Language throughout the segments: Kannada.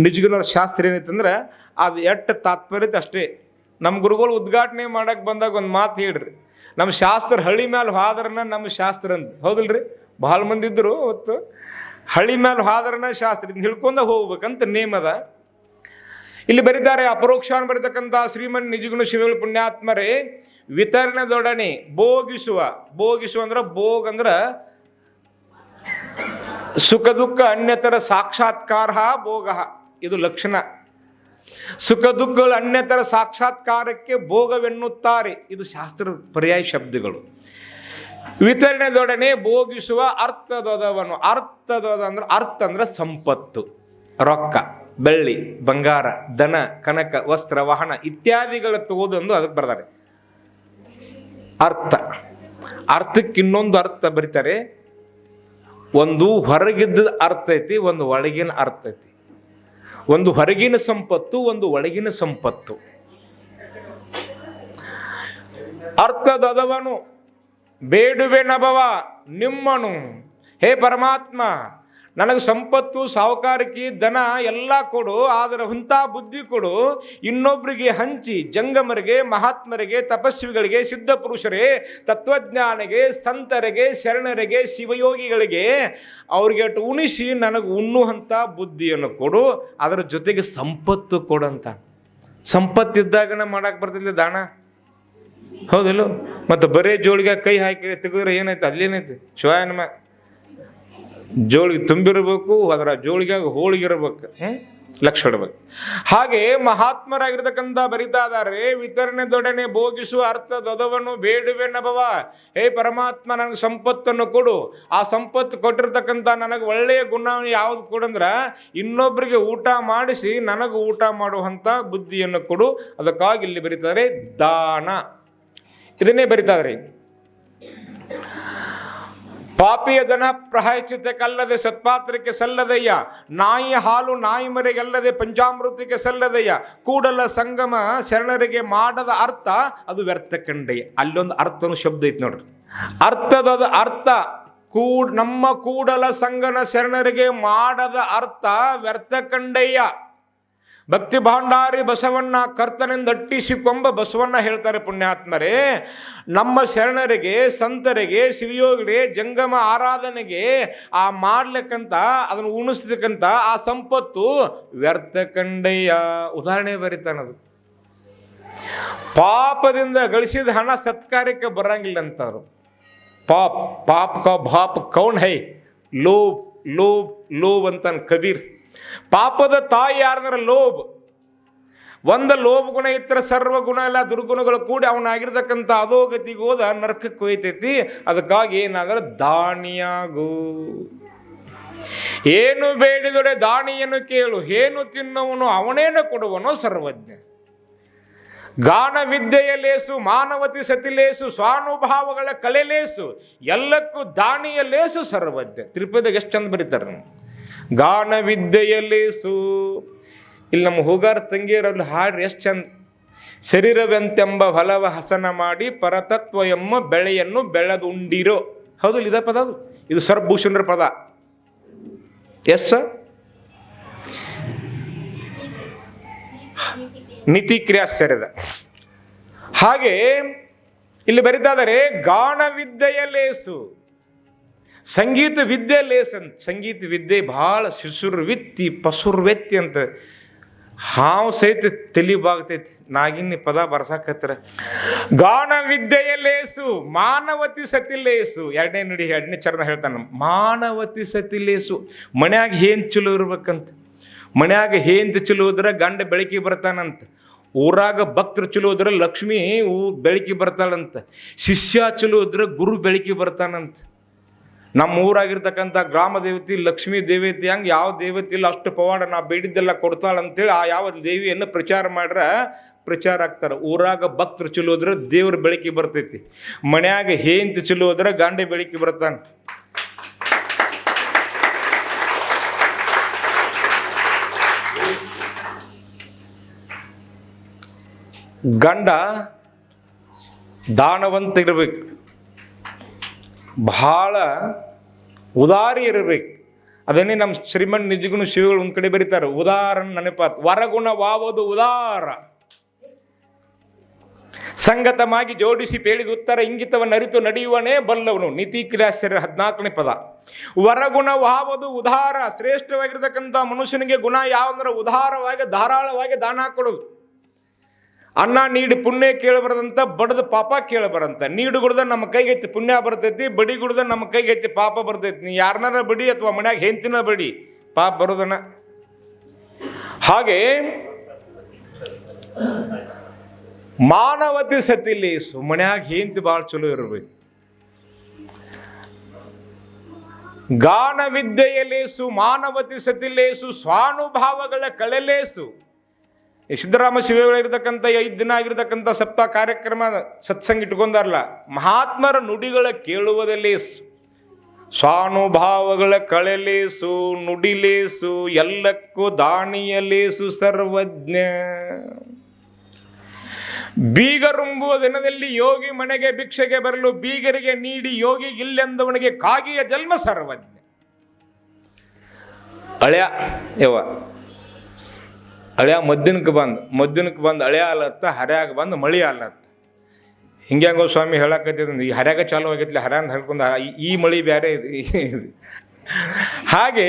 ನಿಜಗುಣರ ಶಾಸ್ತ್ರ ಏನೈತಂದ್ರೆ ಅದು ಎಟ್ಟು ತಾತ್ಪರ್ಯತೆ ಅಷ್ಟೇ. ನಮ್ಮ ಗುರುಗಳು ಉದ್ಘಾಟನೆ ಮಾಡಕ್ಕೆ ಬಂದಾಗ ಒಂದು ಮಾತು ಹೇಳ್ರಿ. ನಮ್ಮ ಶಾಸ್ತ್ರ ಹಳ್ಳಿ ಮ್ಯಾಲೆ ಹಾದ್ರನ ನಮ್ಮ ಶಾಸ್ತ್ರ ಅಂತ ಹೌದಲ್ರಿ? ಭಾಳ ಮಂದಿ ಇದ್ದರು ಅವತ್ತು. ಹಳ್ಳಿ ಮ್ಯಾಲೆ ಹಾದ್ರನ ಶಾಸ್ತ್ರ ಇದನ್ನ ಹಿಡ್ಕೊಂಡ ಹೋಗ್ಬೇಕಂತ ನೇಮ್ ಅದ. ಇಲ್ಲಿ ಬರೀತಾರೆ ಅಪರೋಕ್ಷಾನ್ ಬರೀತಕ್ಕಂಥ ಶ್ರೀಮನ್ ನಿಜಗುಣ ಶಿವಗಳು ಪುಣ್ಯಾತ್ಮರೇ ವಿತರಣೆದೊಡನೆ ಭೋಗಿಸುವ. ಭೋಗಿಸುವ ಅಂದ್ರೆ ಭೋಗ ಅಂದ್ರೆ ಸುಖ ದುಃಖ ಅನ್ಯತರ ಸಾಕ್ಷಾತ್ಕಾರ ಭೋಗ. ಇದು ಲಕ್ಷಣ. ಸುಖ ದುಃಖಗಳು ಅನ್ಯತರ ಸಾಕ್ಷಾತ್ಕಾರಕ್ಕೆ ಭೋಗವೆನ್ನುತ್ತಾರೆ. ಇದು ಶಾಸ್ತ್ರದ ಪರ್ಯಾಯ ಶಬ್ದಗಳು. ವಿತರಣೆದೊಡನೆ ಭೋಗಿಸುವ ಅರ್ಥದೊದವನು ಅರ್ಥದೊದ ಅಂದ್ರೆ ಅರ್ಥ ಅಂದ್ರೆ ಸಂಪತ್ತು. ರೊಕ್ಕ, ಬೆಳ್ಳಿ, ಬಂಗಾರ, ದನ, ಕನಕ, ವಸ್ತ್ರ, ವಾಹನ ಇತ್ಯಾದಿಗಳ ತಗೋದೊಂದು ಅದಕ್ಕೆ ಬರ್ತಾರೆ. ಅರ್ಥ. ಅರ್ಥಕ್ಕೆ ಇನ್ನೊಂದು ಅರ್ಥ ಬರೀತಾರೆ. ಒಂದು ಹೊರಗಿದ್ದ ಅರ್ಥ ಐತಿ, ಒಂದು ಒಳಗಿನ ಅರ್ಥ ಐತಿ. ಒಂದು ಹೊರಗಿನ ಸಂಪತ್ತು ಒಂದು ಒಳಗಿನ ಸಂಪತ್ತು. ಅರ್ಥದದವನು ಬೇಡುವೆ ನಭವ ನಿಮ್ಮನು. ಹೇ ಪರಮಾತ್ಮ ನನಗೆ ಸಂಪತ್ತು, ಸಾಹುಕಾರಿಕೆ, ದನ ಎಲ್ಲ ಕೊಡು, ಆದರೆ ಹುಂತ ಬುದ್ಧಿ ಕೊಡು. ಇನ್ನೊಬ್ಬರಿಗೆ ಹಂಚಿ, ಜಂಗಮರಿಗೆ, ಮಹಾತ್ಮರಿಗೆ, ತಪಸ್ವಿಗಳಿಗೆ, ಸಿದ್ಧ ಪುರುಷರೇ, ತತ್ವಜ್ಞಾನಿಗೆ, ಸಂತರಿಗೆ, ಶರಣರಿಗೆ, ಶಿವಯೋಗಿಗಳಿಗೆ ಅವ್ರಿಗೆ ಉಣಿಸಿ ನನಗೆ ಉಣ್ಣುವಂಥ ಬುದ್ಧಿಯನ್ನು ಕೊಡು. ಅದರ ಜೊತೆಗೆ ಸಂಪತ್ತು ಕೊಡಂತ. ಸಂಪತ್ತಿದ್ದಾಗನ ಮಾಡಕ್ಕೆ ಬರ್ತಿಲ್ಲ ದಾನ ಹೌದಿಲ್ಲ? ಮತ್ತು ಬರೇ ಜೋಳಿಗೆ ಕೈ ಹಾಕಿ ತೆಗೆದ್ರೆ ಏನೈತೆ ಅಲ್ಲೇನೈತೆ ಶಿವಾಯನಮ. ಜೋಳಿಗೆ ತುಂಬಿರಬೇಕು, ಅದರ ಜೋಳಿಗೆ ಹೋಳಿಗಿರ್ಬೇಕು ಲಕ್ಷ ಇಡ್ಬೇಕು ಹಾಗೆ ಮಹಾತ್ಮರಾಗಿರ್ತಕ್ಕಂಥ ಬರಿತಾ ಇದ್ದಾರೆ ವಿತರಣೆ ದೊಡನೆ ಭೋಗಿಸುವ ಅರ್ಥದೊದವನ್ನು ಬೇಡುವೆ ಬೇಡುವೆನ್ನಭವ ಹೇ ಪರಮಾತ್ಮ, ನನಗೆ ಸಂಪತ್ತನ್ನು ಕೊಡು. ಆ ಸಂಪತ್ತು ಕೊಟ್ಟಿರ್ತಕ್ಕಂಥ ನನಗೆ ಒಳ್ಳೆಯ ಗುಣ ಯಾವುದು ಕೊಡಂದ್ರ ಇನ್ನೊಬ್ಬರಿಗೆ ಊಟ ಮಾಡಿಸಿ ನನಗೆ ಊಟ ಮಾಡುವಂಥ ಬುದ್ಧಿಯನ್ನು ಕೊಡು. ಅದಕ್ಕಾಗಿ ಇಲ್ಲಿ ಬರೀತಾರೆ ದಾನ. ಇದನ್ನೇ ಪಾಪಿಯ ದನ ಅಲ್ಲದೆ ಸತ್ಪಾತ್ರಕ್ಕೆ ಸಲ್ಲದಯ್ಯ. ನಾಯಿ ಹಾಲು ನಾಯಿ ಮರೆಗಲ್ಲದೆ ಪಂಚಾಮೃತಕ್ಕೆ ಸಲ್ಲದಯ್ಯ. ಕೂಡಲ ಸಂಗಮ ಶರಣರಿಗೆ ಮಾಡದ ಅರ್ಥ ಅದು ವ್ಯರ್ಥ ಕಂಡಯ್ಯ ಅಲ್ಲೊಂದು ಅರ್ಥನ ಶಬ್ದ ಐತಿ ನೋಡ್ರಿ. ಅರ್ಥದ ಅರ್ಥ ಕೂಡ ನಮ್ಮ ಕೂಡಲ ಸಂಗನ ಶರಣರಿಗೆ ಮಾಡದ ಅರ್ಥ ವ್ಯರ್ಥ ಕಂಡಯ್ಯ. ಭಕ್ತಿ ಭಾಂಡಾರಿ ಬಸವಣ್ಣ ಕರ್ತನಿಂದ ಅಟ್ಟಿಸಿಕೊಂಬ ಬಸವಣ್ಣ ಹೇಳ್ತಾರೆ ಪುಣ್ಯಾತ್ಮರೇ, ನಮ್ಮ ಶರಣರಿಗೆ, ಸಂತರಿಗೆ ಶಿವಯೋಗಿಗೆ ಜಂಗಮ ಆರಾಧನೆಗೆ ಆ ಮಾಡ್ಲಿಕ್ಕಂತ, ಅದನ್ನು ಉಣಿಸ್ಲಿಕ್ಕಂತ ಆ ಸಂಪತ್ತು ವ್ಯರ್ಥ ಕಂಡಯ್ಯ. ಉದಾಹರಣೆ ಬರೀತಾನದು ಪಾಪದಿಂದ ಗಳಿಸಿದ ಹಣ ಸತ್ಕಾರ್ಯಕ್ಕೆ ಬರಂಗಿಲ್ಲ ಅಂತಾರು. ಪಾಪ್ ಪಾಪ್ ಕೌನ್ ಹೈ? ಲೋಬ್ ಲೋಬ್ ಲೋಬ್ ಅಂತಾನೆ ಕಬೀರ್. ಪಾಪದ ತಾಯಿ ಯಾರ್ದಾರ ಲೋಭ ಒಂದ ಲೋಭ ಗುಣ ಇತ್ತರ ಸರ್ವ ಗುಣ ಎಲ್ಲ ದುರ್ಗುಣಗಳು ಕೂಡಿ ಅವನಾಗಿರ್ತಕ್ಕಂಥ ಅಧೋಗತಿಗೆ ಹೋದ ನರ್ಕಕ್ಕೆ ಹೋಯ್ತೈತಿ. ಅದಕ್ಕಾಗಿ ಏನಾದ್ರೆ ದಾನಿಯಾಗು. ಏನು ಬೇಡಿದೊಡೆ ದಾಣಿಯನ್ನು ಕೇಳು, ಏನು ತಿನ್ನುವನು ಅವನೇನು ಕೊಡುವನು ಸರ್ವಜ್ಞ. ಗಾನ ವಿದ್ಯೆಯ ಲೇಸು ಮಾನವತಿ ಸತಿಲೇಸು, ಸ್ವಾನುಭಾವಗಳ ಕಲೆಲೇಸು, ಎಲ್ಲಕ್ಕೂ ದಾನಿಯ ಲೇಸು ಸರ್ವಜ್ಞ. ತ್ರಿಪದಿಗೆ ಎಷ್ಟು ಚಂದ ಬರೀತಾರೆ. ಗಾನ ವಿದ್ಯೆಯಲ್ಲಿ ಲೇಸು ಇಲ್ಲಿ ನಮ್ಮ ಹೋಗಾರ ತಂಗಿಯರಲ್ಲಿ ಹಾಡ್ರಿ ಎಷ್ಟು ಚಂದ. ಶರೀರವೆಂತೆಂಬ ಹೊಲವ ಹಸನ ಮಾಡಿ ಪರತತ್ವ ಎಂಬ ಬೆಳೆಯನ್ನು ಬೆಳೆದುಂಡಿರೋ. ಹೌದು, ಇದ ಪದ ಅದು. ಇದು ಸರ್ಭೂಷಣರ ಪದ. ಎಸ್ ನೀತಿ ಕ್ರಿಯಾ ಹಾಗೆ ಇಲ್ಲಿ ಬರಿದಾದರೆ ಗಾನ ವಿದ್ಯೆಯ ಲೇಸು ಸಂಗೀತ ವಿದ್ಯೆ ಲೇಸ್ ಅಂತ ಸಂಗೀತ ವಿದ್ಯೆ ಭಾಳ ಶಿಶುರ್ವಿತ್ತಿ ಪಸುರ್ವೆತ್ತಿ ಅಂತ. ಹಾವು ಸಹಿತ ತಲಿ ಬಾಗ್ತೈತಿ. ನಾಗಿನ್ನಿ ಪದ ಬರ್ಸಾಕತ್ರ ಗಾನ ವಿದ್ಯೆಯ ಲೇಸು, ಮಾನವತಿ ಸತಿ ಲೇಸು. ಎರಡನೇ ನುಡಿ, ಎರಡನೇ ಚರಣ ಹೇಳ್ತಾನೆ. ಮಾನವತಿ ಸತಿ ಲೇಸು. ಮನ್ಯಾಗ ಏನ್ ಚಲೋ ಇರ್ಬೇಕಂತ? ಮನ್ಯಾಗ ಚಲೋ ಇದ್ರೆ ಗಂಡ ಬೆಳಕಿ ಬರ್ತಾನಂತ. ಊರಾಗ ಭಕ್ತರು ಚಲೋ ಇದ್ರೆ ಲಕ್ಷ್ಮಿ ಬೆಳಕಿ ಬರ್ತಾಳಂತ. ಶಿಷ್ಯ ಚಲೋ ಇದ್ರೆ ಗುರು ಬೆಳಕಿ ಬರ್ತಾನಂತ. ನಮ್ಮ ಊರಾಗಿರ್ತಕ್ಕಂಥ ಗ್ರಾಮ ದೇವತೆ, ಲಕ್ಷ್ಮೀ ದೇವತೆ, ಹಂಗೆ ಯಾವ ದೇವತೆ ಇಲ್ಲ, ಅಷ್ಟು ಪವಾಡ ನಾ ಬೇಡಿದ್ದೆಲ್ಲ ಕೊಡ್ತಾಳೆ ಅಂತೇಳಿ ಆ ಯಾವ ದೇವಿಯನ್ನು ಪ್ರಚಾರ ಮಾಡ್ರೆ ಪ್ರಚಾರ ಆಗ್ತಾರೆ. ಊರಾಗ ಭಕ್ತರು ಚಲೋ ಹೋದ್ರೆ ದೇವ್ರ ಬೆಳಕಿ ಬರ್ತೈತಿ. ಮನ್ಯಾಗ ಹೇಂತ ಚಲೋದ್ರೆ ಗಂಡ ಬೆಳಕಿ ಬರ್ತಾನೆ. ಗಂಡ ದಾನವಂತ ಇರಬೇಕು. ಬಹಳ ಉದಾರಿ ಇರಬೇಕು ಅದನ್ನೇ ನಮ್ಮ ಶ್ರೀಮನ್ ನಿಜಗುಣ ಶಿವಗಳು ಒಂದು ಕಡೆ ಬರೀತಾರೆ ಉದಾರ ನೆನಪಾತ್. ವರಗುಣವಾವುದು ಉದಾರ. ಸಂಗತವಾಗಿ ಜೋಡಿಸಿ ಪೇಳಿದ ಉತ್ತರ ಇಂಗಿತವನ್ನು ಅರಿತು ನಡೆಯುವನೇ ಬಲ್ಲವನು. ನೀತಿ ಕ್ರಿಯಾಶ್ಚರ್ಯ ಹದಿನಾಲ್ಕನೇ ಪದ. ವರಗುಣವಾವುದು ಉದಾರ. ಶ್ರೇಷ್ಠವಾಗಿರ್ತಕ್ಕಂಥ ಮನುಷ್ಯನಿಗೆ ಗುಣ ಯಾವಂದ್ರೆ ಉದಾರವಾಗಿ, ಧಾರಾಳವಾಗಿ ದಾನ ಕೊಡೋದು. ಅನ್ನ ನೀಡಿ ಪುಣ್ಯ ಕೇಳಬಾರದಂತ, ಬಡದ ಪಾಪ ಕೇಳಬಾರಂತ ನೀಡು ಗುಡ್ದ ನಮ್ಮ ಕೈಗೈತಿ ಪುಣ್ಯ ಬರ್ತೈತಿ, ಬಡಿ ಗುಡ್ದ ನಮ್ಮ ಕೈಗೆ ಐತಿ ಪಾಪ ಬರ್ತೈತಿ. ನೀ ಯಾರನ್ನಾರ ಬಡಿ ಅಥವಾ ಮನ್ಯಾಗ ಹೆಂತಿನ ಬಡಿ, ಪಾಪ ಬರೋದನ್ನ ಹಾಗೆ ಮಾನವತಿ ಸತಿಲಿ ಮನ್ಯಾಗ ಹೆಂತಿ ಭಾಳ ಚಲೋ ಇರಬೇಕು. ಗಾನ ವಿದ್ಯೆಯಲೇಸು ಮಾನವತಿ ಸತಿಲೇಸು ಸ್ವಾನುಭಾವಗಳ ಕಳೆಲೇಸು. ಸಿದ್ದರಾಮ ಶಿವಗಳಿರ್ತಕ್ಕಂಥ ಐದು ದಿನ ಆಗಿರ್ತಕ್ಕಂಥ ಸಪ್ತ ಕಾರ್ಯಕ್ರಮ ಸತ್ಸಂಗ ಇಟ್ಕೊಂಡಾರಲ್ಲ, ಮಹಾತ್ಮರ ನುಡಿಗಳ ಕೇಳುವುದಲ್ಲಿ ಸ್ವಾನುಭಾವಗಳ ಕಳೆಲೇಸು ನುಡಿಲೇಸು, ಎಲ್ಲಕ್ಕೂ ದಾಣಿಯಲೇಸು ಸರ್ವಜ್ಞ. ಬೀಗರುಂಬುವ ದಿನದಲ್ಲಿ ಯೋಗಿ ಮನೆಗೆ ಭಿಕ್ಷೆಗೆ ಬರಲು ಬೀಗರಿಗೆ ನೀಡಿ ಯೋಗಿ ಇಲ್ಲೆಂದವನಿಗೆ ಕಾಗಿಯ ಜನ್ಮ ಸರ್ವಜ್ಞ. ಅಳ್ಯ ಯವ್ವ. ಅಳ್ಯ ಮದ್ದಿನಕ್ಕೆ ಬಂದು ಮದ್ದಿನಕ್ಕೆ ಬಂದು ಹಳೆಯ ಅಲ್ಲತ್ತ, ಹರ್ಯಾಗ ಬಂದು ಮಳೆ ಅಲ್ಲತ್ತ. ಹಿಂಗ್ಯಾಂಗೋ ಸ್ವಾಮಿ ಹೇಳಕತ್ತಿದ್ ಈ ಹರ್ಯಾಗ ಚಾಲು ಆಗೈತಿ ಹರ್ಯಾಂದ ಹರ್ಕೊಂಡ ಈ ಮಳಿ ಬೇರೆ ಇದೆ. ಹಾಗೆ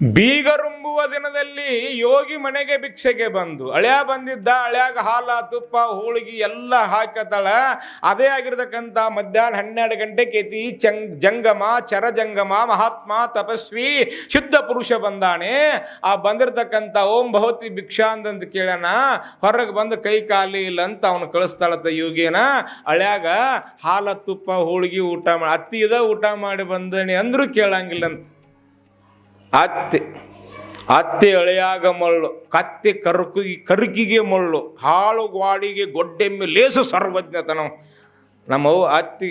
ಬೀಗರುಂಬುವ ದಿನದಲ್ಲಿ ಯೋಗಿ ಮನೆಗೆ ಭಿಕ್ಷೆಗೆ ಬಂದು ಅಳ್ಯ ಬಂದಿದ್ದ, ಅಳ್ಯಾಗ ಹಾಲ, ತುಪ್ಪ, ಹೋಳಿಗೆ ಎಲ್ಲ ಹಾಕತಾಳ. ಅದೇ ಆಗಿರ್ತಕ್ಕಂಥ ಮಧ್ಯಾಹ್ನ ಹನ್ನೆರಡು ಗಂಟೆ ಕೇತಿ ಚಂಗ್, ಜಂಗಮ, ಚರಜಂಗಮ, ಮಹಾತ್ಮ, ತಪಸ್ವಿ, ಶುದ್ಧ ಪುರುಷ ಬಂದಾನೆ ಆ ಬಂದಿರತಕ್ಕಂಥ ಓಂ ಭವತಿ ಭಿಕ್ಷಾ ಅಂತಂದು ಕೇಳೋಣ ಹೊರಗೆ ಬಂದು ಕೈ ಕಾಲಿ ಇಲ್ಲ ಅಂತ ಅವನು ಕಳಿಸ್ತಾಳತ್ತ ಯೋಗಿನ ಅಳ್ಯಾಗ ಹಾಲ, ತುಪ್ಪ, ಹೋಳಿಗೆ ಊಟ ಮಾಡಿ ಅತ್ತಿದ ಊಟ ಮಾಡಿ ಬಂದಣಿ ಅಂದರೂ ಕೇಳಂಗಿಲ್ಲ ಅಂತ ಅತ್ತೆ, ಅತ್ತಿ ಎಳೆಯಾಗ ಮಳ್ಳು ಕತ್ತೆ ಕರುಕಿಗೆ ಕರುಕಿಗೆ ಮಳ್ಳು ಹಾಳು ಗ್ವಾಡಿಗೆ ಗೊಡ್ಡೆಮ್ಮೆ ಲೇಸು ಸರ್ವಜ್ಞತನ. ನಮ್ಮವು ಅತ್ತಿ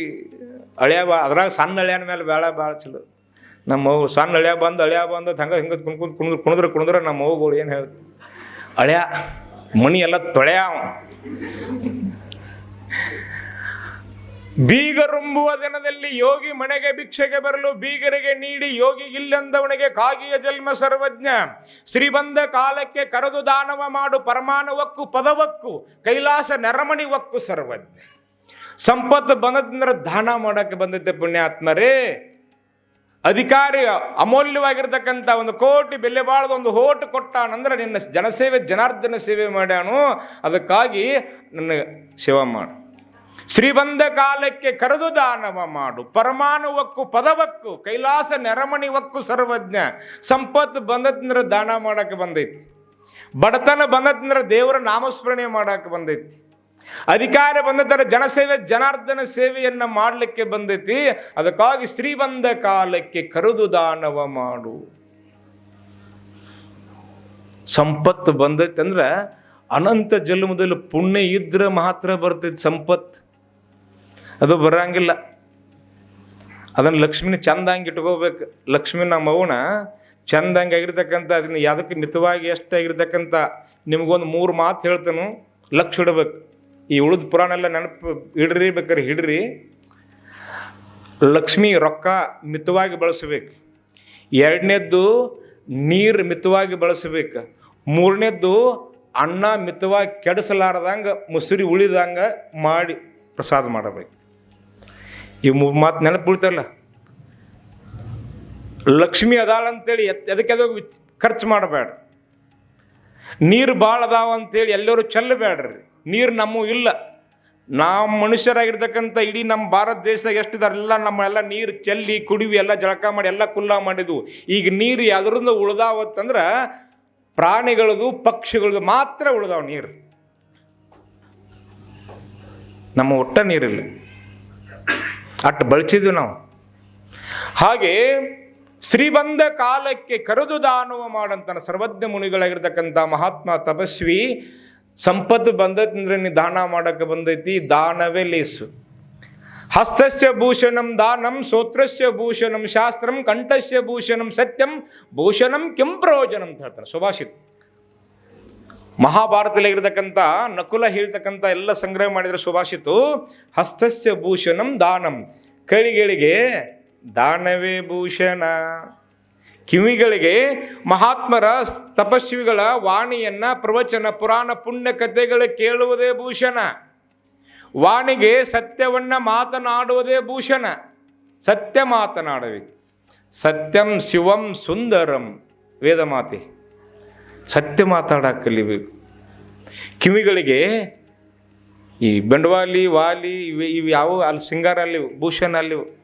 ಅಳಿಯ ಅದ್ರಾಗ ಸಣ್ಣ ಅಳಿಯನ ಮೇಲೆ ಬೇಡ ಭಾಳ ಚಲೋ. ನಮ್ಮವು ಸಣ್ಣ ಅಳಿಯ ಬಂದು ಅಳಿಯ ಬಂದು, ಹಂಗೆ ಹಿಂಗೆ ಕುಣ್ಕೊಂಡು ಕುಣಿದ್ರು ಕುಣಿದ್ರೆ ಕುಣಿದ್ರೆ ನಮ್ಮ ಏನು ಹೇಳ್ತೀವಿ ಅಳಿಯ, ಮಣಿ ಎಲ್ಲ ತೊಳೆಯಾವ ಬೀಗರುಂಬುವ ದಿನದಲ್ಲಿ ಯೋಗಿ ಮನೆಗೆ ಭಿಕ್ಷೆಗೆ ಬರಲು ಬೀಗರಿಗೆ ನೀಡಿ ಯೋಗಿ ಇಲ್ಲೆಂದವನಿಗೆ ಕಾಗಿಯ ಜನ್ಮ ಸರ್ವಜ್ಞ. ಶ್ರೀಬಂಧ ಕಾಲಕ್ಕೆ ಕರೆದು ದಾನವ ಮಾಡು ಪರಮಾಣುವಕ್ಕು, ಪದವಕ್ಕು, ಕೈಲಾಸ ನರಮಣಿ ಒಕ್ಕು ಸರ್ವಜ್ಞ. ಸಂಪತ್ತು ಬಂದದಿಂದ ದಾನ ಮಾಡೋಕ್ಕೆ ಬಂದಿದ್ದೆ ಪುಣ್ಯಾತ್ಮರೇ. ಅಧಿಕಾರಿ ಅಮೂಲ್ಯವಾಗಿರ್ತಕ್ಕಂಥ ಒಂದು ಕೋಟಿ ಬೆಲೆ ಬಾಳದ ಒಂದು ಹೋಟು ಕೊಟ್ಟಾನಂದ್ರೆ ನಿನ್ನ ಜನಸೇವೆ ಜನಾರ್ದನ ಸೇವೆ ಮಾಡ್ಯಾನು. ಅದಕ್ಕಾಗಿ ನನ್ನ ಸೇವೆ ಮಾಡು. ಶ್ರೀಬಂಧ ಕಾಲಕ್ಕೆ ಕರೆದು ದಾನವ ಮಾಡು. ಪರಮಾಣುವಕ್ಕು, ಪದವಕ್ಕು, ಕೈಲಾಸ ನೆರಮಣಿವಕ್ಕು ಸರ್ವಜ್ಞ. ಸಂಪತ್ತು ಬಂದತಂದ್ರೆ ದಾನ ಮಾಡಕ್ಕೆ ಬಂದೈತಿ. ಬಡತನ ಬಂದತಂದ್ರೆ ದೇವರ ನಾಮಸ್ಮರಣೆ ಮಾಡಕ್ಕೆ ಬಂದೈತಿ. ಅಧಿಕಾರ ಬಂದತರ ಜನಸೇವೆ, ಜನಾರ್ದನ ಸೇವೆಯನ್ನ ಮಾಡಲಿಕ್ಕೆ ಬಂದೈತಿ. ಅದಕ್ಕಾಗಿ ಶ್ರೀಬಂಧ ಕಾಲಕ್ಕೆ ಕರೆದು ದಾನವ ಮಾಡು. ಸಂಪತ್ತು ಬಂದೈತೆ ಅಂದ್ರೆ ಅನಂತ ಜನ್ಮದಲ್ಲಿ ಪುಣ್ಯ ಇದ್ರೆ ಮಾತ್ರ ಬರ್ತೈತಿ ಸಂಪತ್ತು ಅದು ಬರಂಗಿಲ್ಲ. ಅದನ್ನು ಲಕ್ಷ್ಮಿನ ಚಂದಂಗೆ ಇಟ್ಕೋಬೇಕು. ಲಕ್ಷ್ಮಿ ನಮ್ಮ ಅವನ ಚಂದಂಗೆ ಆಗಿರ್ತಕ್ಕಂಥ, ಅದನ್ನ ಯಾವುದಕ್ಕೆ ಮಿತವಾಗಿ ಎಷ್ಟಾಗಿರ್ತಕ್ಕಂಥ ನಿಮಗೊಂದು ಮೂರು ಮಾತು ಹೇಳ್ತಾನು, ಲಕ್ಷ ಇಡಬೇಕು. ಈ ಉಳಿದ ಪುರಾಣ ಎಲ್ಲ ನೆನಪು ಹಿಡ್ರಿ ಬೇಕಾರೆ ಹಿಡ್ರಿ. ಲಕ್ಷ್ಮಿ ರೊಕ್ಕ ಮಿತವಾಗಿ ಬಳಸಬೇಕು. ಎರಡನೇದ್ದು ನೀರು ಮಿತವಾಗಿ ಬಳಸಬೇಕು. ಮೂರನೇದ್ದು ಅನ್ನ ಮಿತವಾಗಿ ಕೆಡಿಸಲಾರ್ದಂಗೆ, ಮುಸುರಿ ಉಳಿದಂಗೆ ಮಾಡಿ ಪ್ರಸಾದ ಮಾಡಬೇಕು. ಈ ಮಾತು ನೆನಪು ಬೀಳ್ತಾರಲ್ಲ ಲಕ್ಷ್ಮಿ ಅದಾಳಂತೇಳಿ ಎತ್ ಅದಕ್ಕೆ ಅದು ಖರ್ಚು ಮಾಡಬೇಡ ನೀರು ಭಾಳ ಅದಾವ ಅಂತೇಳಿ ಎಲ್ಲರೂ ಚೆಲ್ಲಬೇಡ್ರಿ ನೀರು ನಮ್ಮ ಇಲ್ಲ. ನಾವು ಮನುಷ್ಯರಾಗಿರ್ತಕ್ಕಂಥ ಇಡೀ ನಮ್ಮ ಭಾರತ ದೇಶದಾಗ ನಮ್ಮ ಎಲ್ಲ ನೀರು ಚೆಲ್ಲಿ, ಕುಡಿವಿ, ಎಲ್ಲ ಜಳಕ ಮಾಡಿ, ಎಲ್ಲ ಕುಲ್ಲ ಮಾಡಿದ್ವು. ಈಗ ನೀರು ಯಾವ್ದ್ರಿಂದ ಉಳ್ದಾವತ್ತಂದ್ರೆ ಪ್ರಾಣಿಗಳದು, ಪಕ್ಷಿಗಳದು ಮಾತ್ರ ಉಳ್ದಾವ ನೀರು. ನಮ್ಮ ಒಟ್ಟ ನೀರಿಲ್ಲ. ಅಟ್ಟು ಬಳಸಿದ್ವಿ ನಾವು. ಹಾಗೆ ಶ್ರೀಬಂಧ ಕಾಲಕ್ಕೆ ಕರೆದು ದಾನವ ಮಾಡಂತ ಸರ್ವಜ್ಞ ಮುನಿಗಳಾಗಿರ್ತಕ್ಕಂಥ ಮಹಾತ್ಮ ತಪಸ್ವಿ ಸಂಪತ್ತು ಬಂದೈತಂದ್ರೆ ನೀ ದಾನ ಮಾಡಕ್ಕೆ ಬಂದೈತಿ, ದಾನವೇ ಲೇಸು. ಹಸ್ತಸ್ಯ ಭೂಷಣಂ ದಾನಂ, ಸೋತ್ರಸ್ಯ ಭೂಷಣಂ, ಶಾಸ್ತ್ರಂ, ಕಂಠಸ್ಯ ಭೂಷಣಂ, ಸತ್ಯಂ ಭೂಷಣಂ ಕೆಂ ಪ್ರಯೋಜನ ಅಂತ ಹೇಳ್ತಾರೆ ಸುಭಾಷಿತ್ ಮಹಾಭಾರತದಲ್ಲಿರ್ತಕ್ಕಂಥ, ನಕುಲ ಹೇಳ್ತಕ್ಕಂಥ ಎಲ್ಲ ಸಂಗ್ರಹ ಮಾಡಿದರೆ ಸುಭಾಷಿತು ಹಸ್ತಸ್ಯ ಭೂಷಣಂ ದಾನಂ. ಕೈಗಳಿಗೆ ದಾನವೇ ಭೂಷಣ. ಕಿವಿಗಳಿಗೆ ಮಹಾತ್ಮರ ತಪಸ್ವಿಗಳ ವಾಣಿಯನ್ನ, ಪ್ರವಚನ, ಪುರಾಣ, ಪುಣ್ಯ ಕಥೆಗಳು ಕೇಳುವುದೇ ಭೂಷಣ. ವಾಣಿಗೆ ಸತ್ಯವನ್ನ ಮಾತನಾಡುವುದೇ ಭೂಷಣ. ಸತ್ಯ ಮಾತನಾಡಬೇಕು. ಸತ್ಯಂ ಶಿವಂ ಸುಂದರಂ ವೇದ ಮಾತೆ ಸತ್ಯ ಮಾತಾಡಕ್ಕೆ ಕಲಿಬೇಕು. ಕಿವಿಗಳಿಗೆ ಈ ಬಂಡವಾಲಿ ವಾಲಿ, ಇವು ಇವು ಯಾವ, ಅಲ್ಲಿ, ಸಿಂಗಾರ ಅಲ್ಲಿ ಭೂಷಣ ಅಲ್ಲಿ